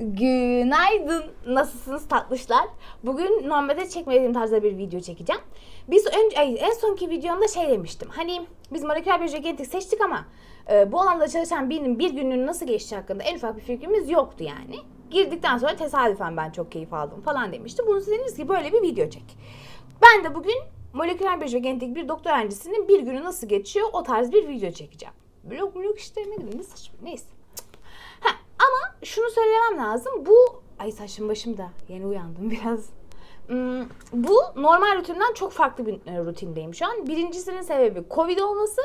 Günaydın. Nasılsınız tatlışlar? Bugün normalde çekmediğim tarzda bir video çekeceğim. Biz önce ay, en sonki videomda şey demiştim. Hani biz moleküler biyoloji genetik seçtik ama e, bu alanda çalışan birinin bir gününün nasıl geçtiği hakkında en ufak bir fikrimiz yoktu yani. Girdikten sonra tesadüfen ben çok keyif aldım falan demiştim. Bunu dediniz ki böyle bir video çek. Ben de bugün moleküler biyoloji genetik bir doktor öğrencisinin bir günü nasıl geçiyor o tarz bir video çekeceğim. Blog blog işte ne bileyim ne saçma neyse. Şunu söylemem lazım. Bu ay saçım başım da yeni uyandım biraz. Hmm, bu normal rutinimden çok farklı bir e, rutindeyim şu an. Birincisinin sebebi Covid olması.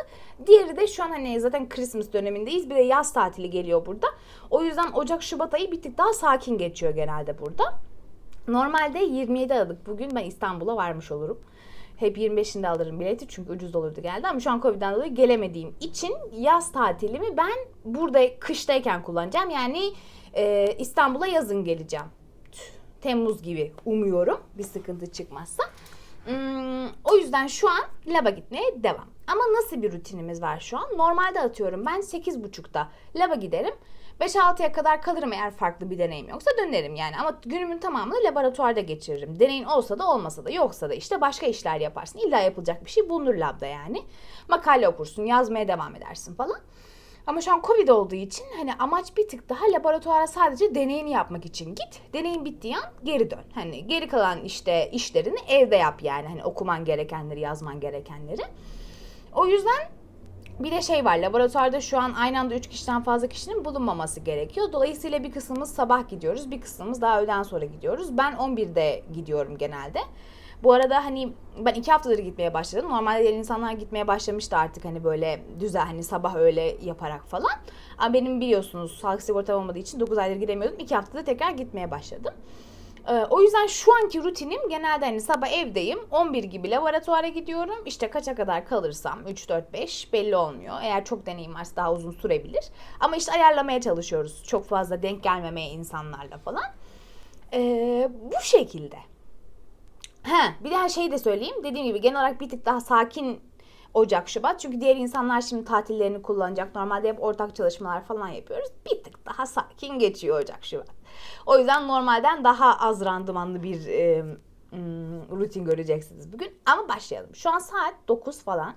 Diğeri de şu an hani zaten Christmas dönemindeyiz. Bir de yaz tatili geliyor burada. O yüzden Ocak Şubat ayı bir tık daha sakin geçiyor genelde burada. Normalde 27 Aralık bugün ben İstanbul'a varmış olurum. Hep 25'inde alırım bileti çünkü ucuz olurdu geldi ama şu an Covid'den dolayı gelemediğim için yaz tatilimi ben burada kıştayken kullanacağım. Yani e, İstanbul'a yazın geleceğim. Temmuz gibi umuyorum bir sıkıntı çıkmazsa. Hmm, o yüzden şu an laba gitmeye devam. Ama nasıl bir rutinimiz var şu an? Normalde atıyorum ben 8.30'da laba giderim. 5-6'ya kadar kalırım eğer farklı bir deneyim yoksa dönerim yani. Ama günümün tamamını laboratuvarda geçiririm. Deneyin olsa da olmasa da yoksa da işte başka işler yaparsın. İlla yapılacak bir şey bulunur labda yani. Makale okursun, yazmaya devam edersin falan. Ama şu an Covid olduğu için hani amaç bir tık daha laboratuvara sadece deneyini yapmak için git. Deneyin bittiği an geri dön. Hani geri kalan işte işlerini evde yap yani. Hani okuman gerekenleri, yazman gerekenleri. O yüzden bir de şey var laboratuvarda şu an aynı anda 3 kişiden fazla kişinin bulunmaması gerekiyor. Dolayısıyla bir kısmımız sabah gidiyoruz, bir kısmımız daha öğleden sonra gidiyoruz. Ben 11'de gidiyorum genelde. Bu arada hani ben iki haftadır gitmeye başladım. Normalde diğer insanlar gitmeye başlamıştı artık hani böyle düzen hani sabah öğle yaparak falan. Ama benim biliyorsunuz sağlık sigortam olmadığı için 9 aydır gidemiyordum. 2 haftada tekrar gitmeye başladım. Ee, o yüzden şu anki rutinim genelde hani sabah evdeyim. 11 gibi laboratuvara gidiyorum. İşte kaça kadar kalırsam 3, 4, 5 belli olmuyor. Eğer çok deneyim varsa daha uzun sürebilir. Ama işte ayarlamaya çalışıyoruz. Çok fazla denk gelmemeye insanlarla falan. Ee, bu şekilde. Ha, bir daha şey de söyleyeyim. Dediğim gibi genel olarak bir tık daha sakin Ocak, Şubat. Çünkü diğer insanlar şimdi tatillerini kullanacak. Normalde hep ortak çalışmalar falan yapıyoruz. Bir tık daha sakin geçiyor Ocak, Şubat. O yüzden normalden daha az randımanlı bir e, rutin göreceksiniz bugün. Ama başlayalım. Şu an saat 9 falan.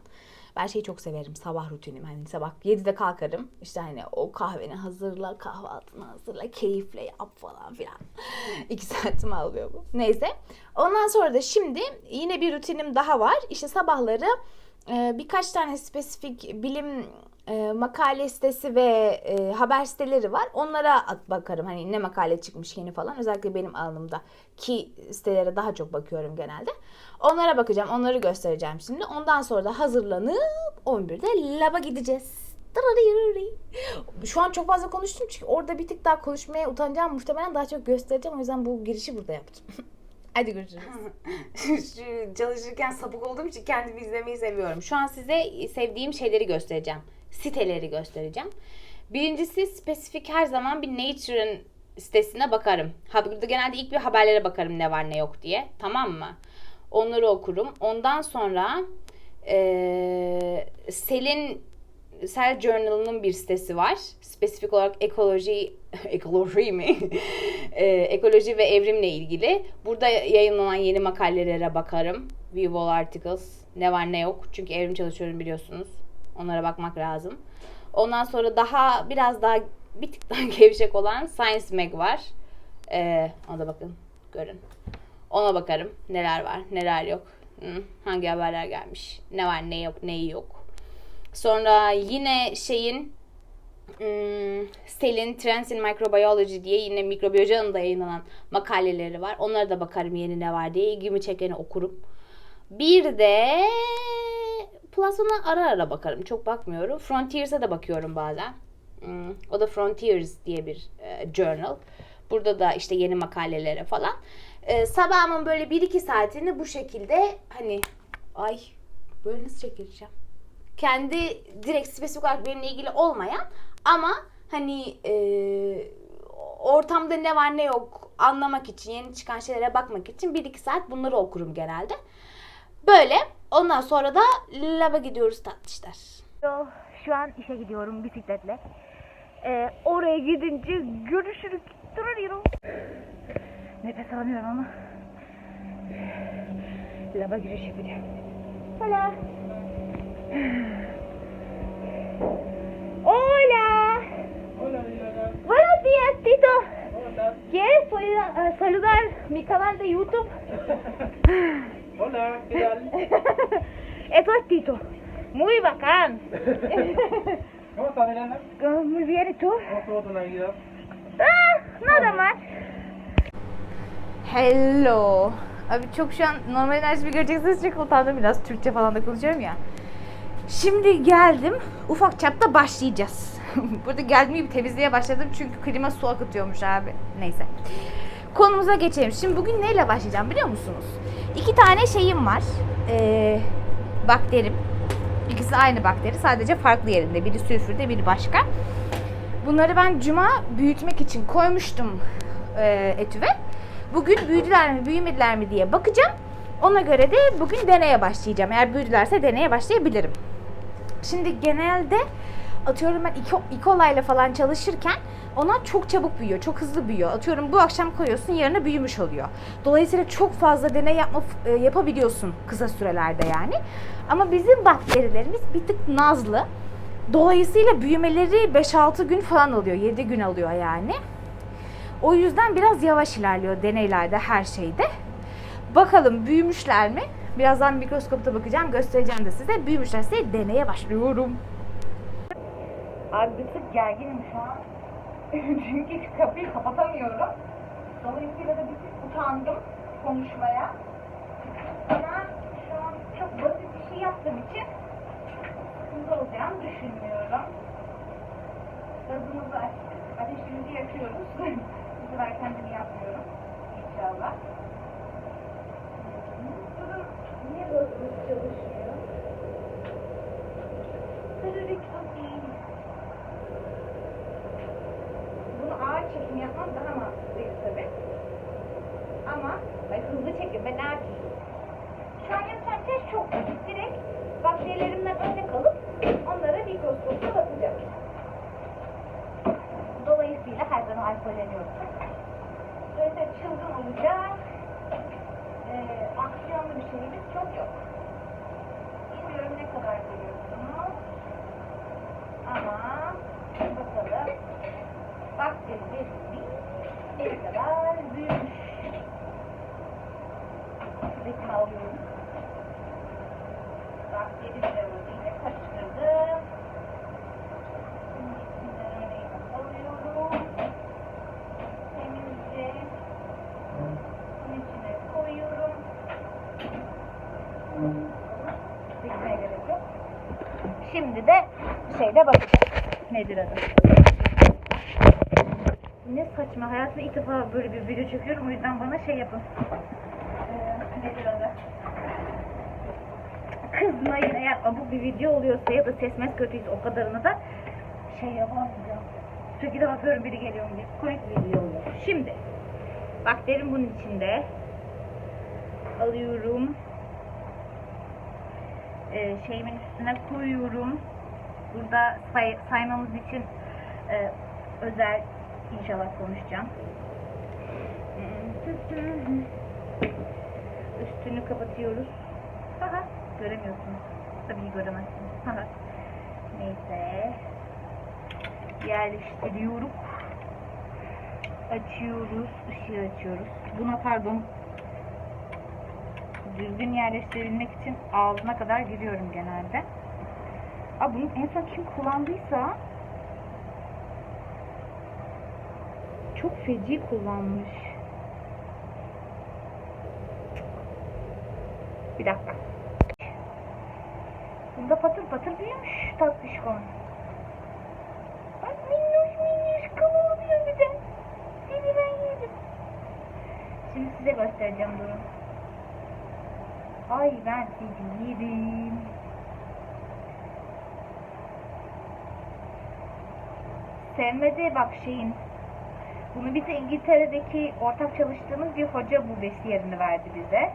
Ben şeyi çok severim sabah rutinim. Hani sabah 7'de kalkarım. İşte hani o kahveni hazırla, kahvaltını hazırla, keyifle yap falan filan. 2 saatimi alıyor bu. Neyse. Ondan sonra da şimdi yine bir rutinim daha var. İşte sabahları birkaç tane spesifik bilim e, makale sitesi ve e, haber siteleri var. Onlara bakarım. Hani ne makale çıkmış yeni falan. Özellikle benim alanımda ki sitelere daha çok bakıyorum genelde. Onlara bakacağım. Onları göstereceğim şimdi. Ondan sonra da hazırlanıp 11'de laba gideceğiz. Şu an çok fazla konuştum çünkü orada bir tık daha konuşmaya utanacağım. Muhtemelen daha çok göstereceğim. O yüzden bu girişi burada yaptım. Hadi görüşürüz. Çalışırken sapık olduğum için kendimi izlemeyi seviyorum. Şu an size sevdiğim şeyleri göstereceğim. Siteleri göstereceğim. Birincisi spesifik her zaman bir Nature'ın sitesine bakarım. Burada genelde ilk bir haberlere bakarım ne var ne yok diye. Tamam mı? Onları okurum. Ondan sonra eee Selin Cell Journal'ın bir sitesi var. Spesifik olarak ekoloji, ekoloji mi? Ee, ekoloji ve evrimle ilgili. Burada yayınlanan yeni makalelere bakarım. All Articles. Ne var ne yok. Çünkü evrim çalışıyorum biliyorsunuz. Onlara bakmak lazım. Ondan sonra daha biraz daha bir tık daha gevşek olan Science Mag var. Ee, ona da bakın. Görün. Ona bakarım. Neler var, neler yok. Hı, hangi haberler gelmiş. Ne var, ne yok, neyi yok. Sonra yine şeyin Selin Trends in Microbiology diye yine mikrobiyoloji alanında yayınlanan makaleleri var. Onlara da bakarım yeni ne var diye. ilgimi çekeni okurum. Bir de Plasma'na ara ara bakarım. Çok bakmıyorum. Frontiers'e de bakıyorum bazen. Hmm, o da Frontiers diye bir e, journal. Burada da işte yeni makalelere falan. E, sabahımın böyle 1-2 saatini bu şekilde hani ay böyle nasıl çekileceğim? Kendi direkt spesifik olarak benimle ilgili olmayan ama hani e, ortamda ne var ne yok anlamak için, yeni çıkan şeylere bakmak için 1-2 saat bunları okurum genelde. Böyle. Ondan sonra da laba gidiyoruz tatlışlar. Şu an işe gidiyorum bisikletle. Ee, oraya gidince görüşürüz. Dururuz. Nefes alamıyorum ama. Lava giriş yapacağım. Hola. Hola. Hola, Diana. Buenos días, Tito. ¿Cómo estás? ¿Quieres eh, saludar mi canal de YouTube? Hola, ¿qué tal? Eso es Tito. Muy bacán. ¿Cómo estás, Diana? Muy bien, ¿y tú? ¿Cómo estuvo tu Navidad? Ah, nada más. Hello. Abi çok şu an normal enerjimi göreceksiniz çok utandım biraz Türkçe falan da konuşuyorum ya. Şimdi geldim. Ufak çapta başlayacağız. Burada geldiğim gibi temizliğe başladım çünkü klima su akıtıyormuş abi. Neyse. Konumuza geçelim. Şimdi bugün neyle başlayacağım biliyor musunuz? İki tane şeyim var. Ee, bakterim. İkisi aynı bakteri. Sadece farklı yerinde. Biri sülfürde, biri başka. Bunları ben cuma büyütmek için koymuştum e, etüve. Bugün büyüdüler mi büyümediler mi diye bakacağım. Ona göre de bugün deneye başlayacağım. Eğer büyüdülerse deneye başlayabilirim. Şimdi genelde atıyorum ben iki, iki olayla falan çalışırken onlar çok çabuk büyüyor, çok hızlı büyüyor. Atıyorum bu akşam koyuyorsun, yarına büyümüş oluyor. Dolayısıyla çok fazla deney yapma, e, yapabiliyorsun kısa sürelerde yani. Ama bizim bakterilerimiz bir tık nazlı. Dolayısıyla büyümeleri 5-6 gün falan alıyor, 7 gün alıyor yani. O yüzden biraz yavaş ilerliyor deneylerde, her şeyde. Bakalım büyümüşler mi? Birazdan mikroskopta bakacağım, göstereceğim de size. Büyümüşlerse deneye başlıyorum. Abi bir tık gerginim şu an. Çünkü kapıyı kapatamıyorum. Dolayısıyla da bir tık utandım konuşmaya. Ama şu an çok basit bir şey yaptığım için sıkıntı olacağını düşünmüyorum. Gazımızı açtık. Ateşimizi yakıyoruz. Bu sefer kendimi yapmıyorum. İnşallah. Durun. Niye böyle çalışmıyor? Tırırık atayım. Bunu ağır çekim yapmam daha mantıklıydı tabi. Ama ay hızlı çekim ben ağır çekim. Şu an yapacağım test çok basit. Direkt bakterilerimden örnek alıp onlara mikroskopta bakacağım. Dolayısıyla her zaman alkolleniyorum. Dolayısıyla çılgın olacak. Ee, aksiyonlu bir şeyimiz çok yok. Bilmiyorum ne kadar görüyorsunuz. Ama bakalım. Bakterimiz ne kadar büyümüş. Ritmi alıyorum. Bakteri ile karıştırdım. Şimdi içinden örneğini alıyorum. Temizce bunun içine koyuyorum. Dikmeye gerek yok. Şimdi de şeyde bakacağız. Nedir adı? Ne saçma. Hayatımda ilk defa böyle bir video çekiyorum. O yüzden bana şey yapın. Kızmayın eğer abuk bir video oluyorsa ya da ses mes kötüyse o kadarını da şey yapamayacağım. Sürekli de bakıyorum biri geliyor diye. Komik bir video oluyor. Şimdi bakterim bunun içinde. Alıyorum. Ee, şeyimin üstüne koyuyorum. Burada say- saymamız için e, özel inşallah konuşacağım. Üstünü kapatıyoruz. Haha, göremiyorsunuz. Tabii göremezsiniz. Haha. Neyse. Yerleştiriyoruz. Açıyoruz. ışığı açıyoruz. Buna pardon. Düzgün yerleştirebilmek için ağzına kadar giriyorum genelde. Aa, bunu en son kim kullandıysa çok feci kullanmış. Bir dakika. Bunda patır patır büyümüş tatlışkon. Bak minnoş minnoş kavalıyor bir de. Seni ben yedim. Şimdi size göstereceğim durun. Ay ben seni yedim. Sevmedi bak şeyin. Bunu bize İngiltere'deki ortak çalıştığımız bir hoca bu besiyerini verdi bize.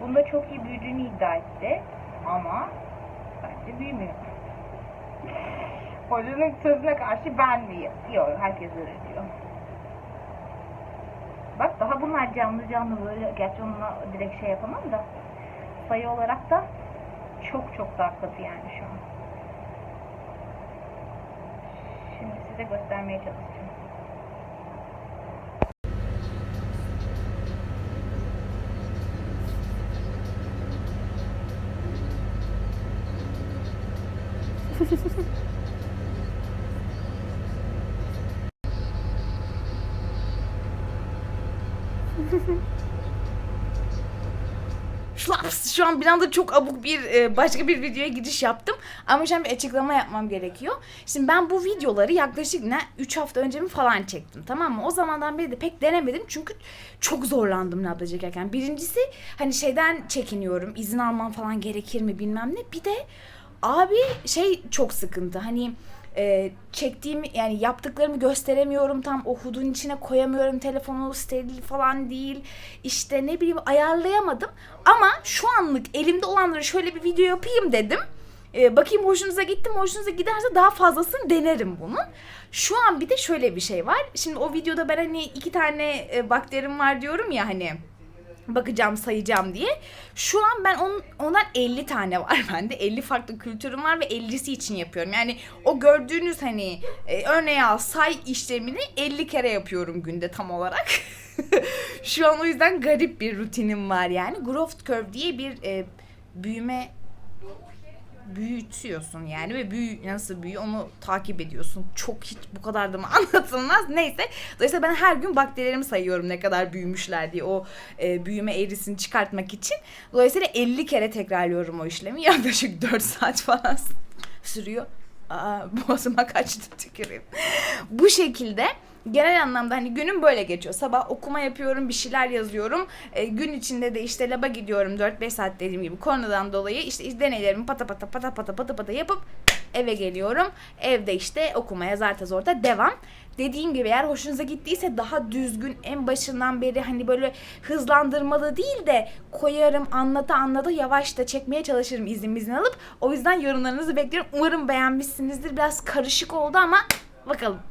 Bunda çok iyi büyüdüğünü iddia etti. Ama bence büyümüyor. Hocanın sözüne karşı ben miyim? Yok herkes öyle diyor. Bak Daha bunlar canlı canlı böyle gerçi onunla direkt şey yapamam da sayı olarak da çok çok daha katı yani şu an. Şimdi size göstermeye çalışacağım. Şlaps! Şu an bir anda çok abuk bir e, başka bir videoya giriş yaptım. Ama şu an bir açıklama yapmam gerekiyor. Şimdi ben bu videoları yaklaşık ne 3 hafta önce mi falan çektim tamam mı? O zamandan beri de pek denemedim çünkü çok zorlandım labda çekerken. Birincisi hani şeyden çekiniyorum. izin almam falan gerekir mi bilmem ne. Bir de abi şey çok sıkıntı. Hani e, çektiğim yani yaptıklarımı gösteremiyorum tam o hudun içine koyamıyorum telefonu steril falan değil. İşte ne bileyim ayarlayamadım. Ama şu anlık elimde olanları şöyle bir video yapayım dedim. E, bakayım hoşunuza gitti mi? Hoşunuza giderse daha fazlasını denerim bunun. Şu an bir de şöyle bir şey var. Şimdi o videoda ben hani iki tane e, bakterim var diyorum ya hani bakacağım sayacağım diye. Şu an ben on, ondan 50 tane var bende. 50 farklı kültürüm var ve 50'si için yapıyorum. Yani o gördüğünüz hani e, örneğe al say işlemini 50 kere yapıyorum günde tam olarak. Şu an o yüzden garip bir rutinim var yani. Growth Curve diye bir e, büyüme büyütüyorsun yani ve büyü nasıl büyüyor onu takip ediyorsun. Çok hiç bu kadar da mı anlatılmaz. Neyse. Dolayısıyla ben her gün bakterilerimi sayıyorum ne kadar büyümüşler diye o e, büyüme eğrisini çıkartmak için. Dolayısıyla 50 kere tekrarlıyorum o işlemi. Yaklaşık 4 saat falan sürüyor. Aa, boğazıma kaçtı tüküreyim. bu şekilde genel anlamda hani günüm böyle geçiyor. Sabah okuma yapıyorum, bir şeyler yazıyorum. E, gün içinde de işte laba gidiyorum 4-5 saat dediğim gibi koronadan dolayı işte deneylerimi pata pata pata pata pata pata yapıp eve geliyorum. Evde işte okumaya zarta zorta devam. Dediğim gibi eğer hoşunuza gittiyse daha düzgün en başından beri hani böyle hızlandırmalı değil de koyarım anlata anlata yavaş da çekmeye çalışırım izin izin alıp. O yüzden yorumlarınızı bekliyorum. Umarım beğenmişsinizdir. Biraz karışık oldu ama bakalım.